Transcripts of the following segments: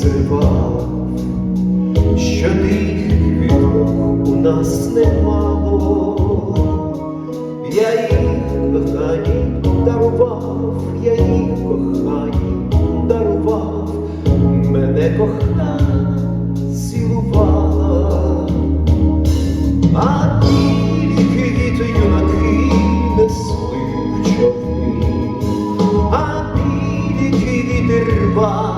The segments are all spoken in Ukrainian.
зривав, що тих квіток у нас немало, я їх кохані дарував, я їх кохані дарував, мене кохана цілувала, а білі квіти юнаки несли в а квіти рвали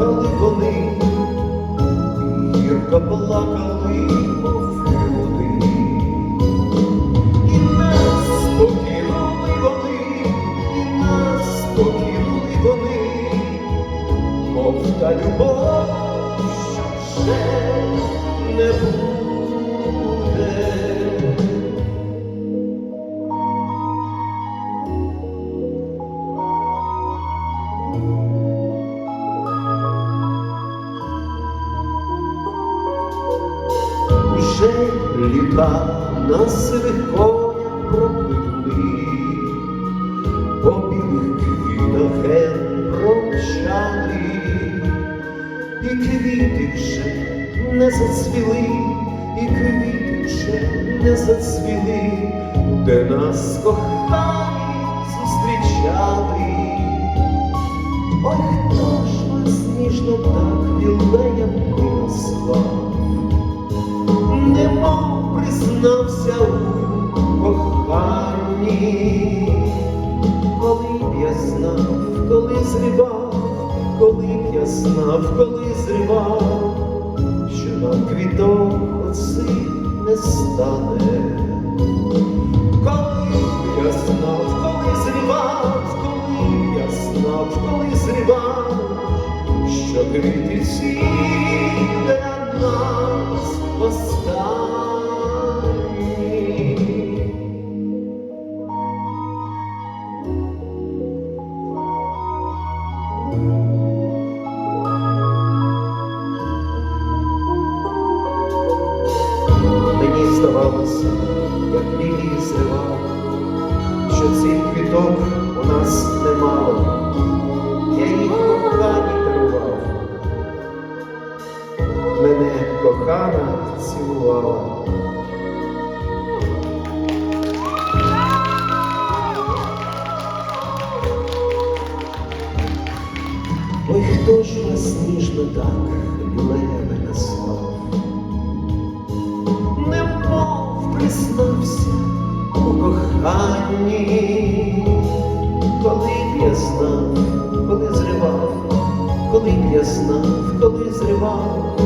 плакали вони, гірко плакали, мов люди. І нас покинули вони, і нас покинули вони, мов та любов, що вже не буде. Вже літа на сивих конях пропливли, по білих квітах ген промчали, і квіти вже не зацвіли, і квіти вже не зацвіли, де нас кохані Немов признався у коханні, коли б я знав, коли зривав, коли б я знав, коли зривав, що нам квіток оцих не стане. Коли б я знав, коли зривав, коли б я знав, коли зривав, що квіти ці для нас Мені здавалося, як білі зривав, що цих квіток у нас немало. Я їх кохані дарував. Мене кохана цілувала. Ой, хто ж вас ніжно так любе Признався у коханні, коли б я знав, коли зривав, коли б я знав, коли зривав,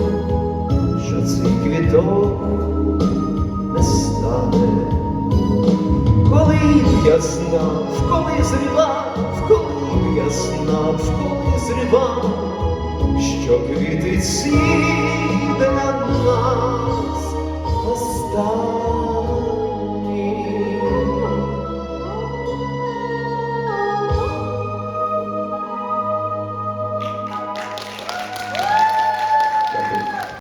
що цей квіток не стане. Коли б я знав, коли зривав, коли б я знав, коли зривав, що квіти ці